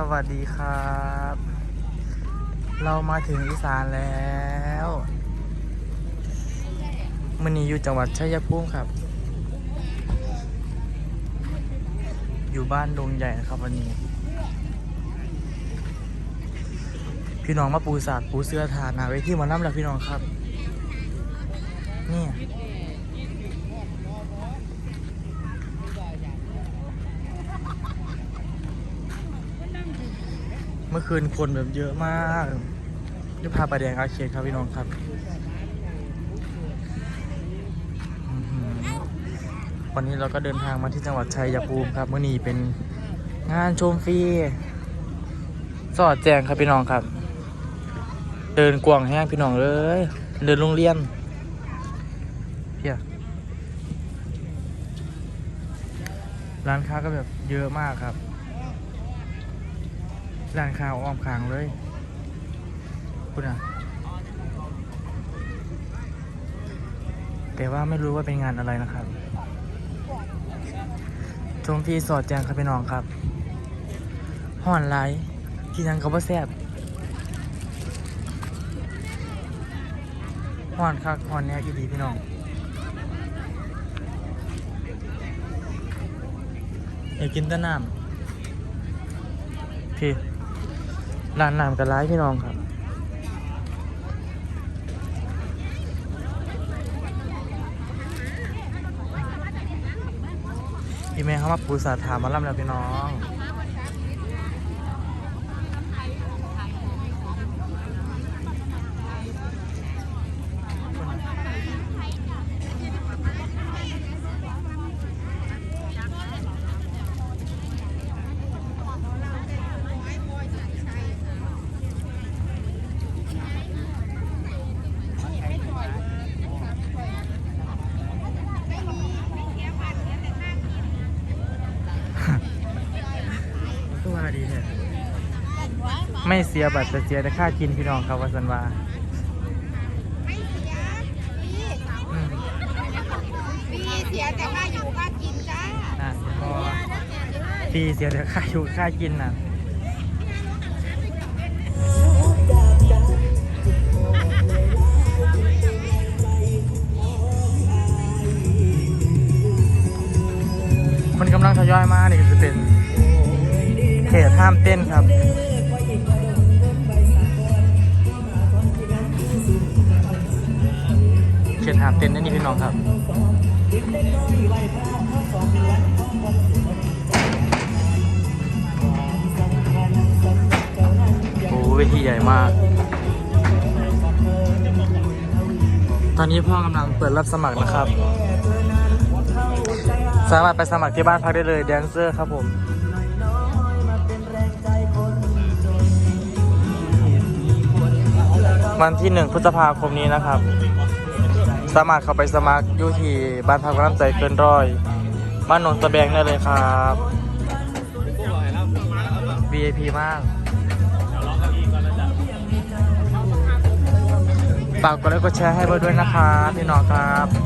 สวัสดีครับ เรามาถึงอีสานแล้วมันนี้อยู่จังหวัดชัยภูมิครับ อยู่บ้านดงใหญ่นะครับวันนี้ พี่น้องมาปูสาดปูเสื้อทานนาเวทีหมาน้ำแล้วพี่น้องครับ นี่ มื่อคืนคนแบบเยอะมากที่พาประแดงอาเคดครับพี่น้องครับอื้อหือวันนี้เราก็เดินทางมาที่จังหวัดชัยภูมิครับเมื่อนี้เป็นงานชมฟรีสอดแจงครับพี่น้องครับ เดินกวางแห้งพี่น้องเลยเดินโรงเรียนเพียร้านค้าก็แบบเยอะมากครับ ร้านค้าวอ้อมคางเลยคุณอะแต่ว่าไม่รู้ว่าเป็นงานอะไรนะครับชมพี่สอดแจงครับพี่น้องครับห่อนไลท์กินยังก็บ่แซ่บห่อนคักห่อนแน่อีดีพี่น้องอยากกินแต่น้ำพี่ ร้านน้ำกับร้ายพี่น้องครับพี่แม่เขามาปูสาถามมาล่ำแล้วพี่น้อง ก็ว่าดีแท้ไม่เสียบัตรแต่เสียแต่ค่ากินพี่น้องครับวัสันวาไม่เสียพี่อืมพี่เสียแต่ค่าอยู่ค่ากินจ้าอะพอฟรีเสียแต่ค่าอยู่ค่ากินน่ะมันกำลังทยอยมานี่ก็จะเป็น เขตห้ามเต้นครับ เขตห้ามเต้นนั่นนี่พี่น้องครับโอ้เวทีใหญ่มาก ตอนนี้พ่อกำลังเปิดรับสมัครนะครับ สามารถไปสมัครที่บ้านพักได้เลยแดนเซอร์ครับผม วันที่หนึ่งพฤษภาคมนี้นะครับ สามารถเข้าไปสมัครอยู่ที่บ้านพักน้ำใจเกินร้อย บ้านหนนตะแบงได้เลยครับ VIP มากฝากกดไลค์กดแชร์ให้เบอร์ด้วยนะครับพี่น้องครับ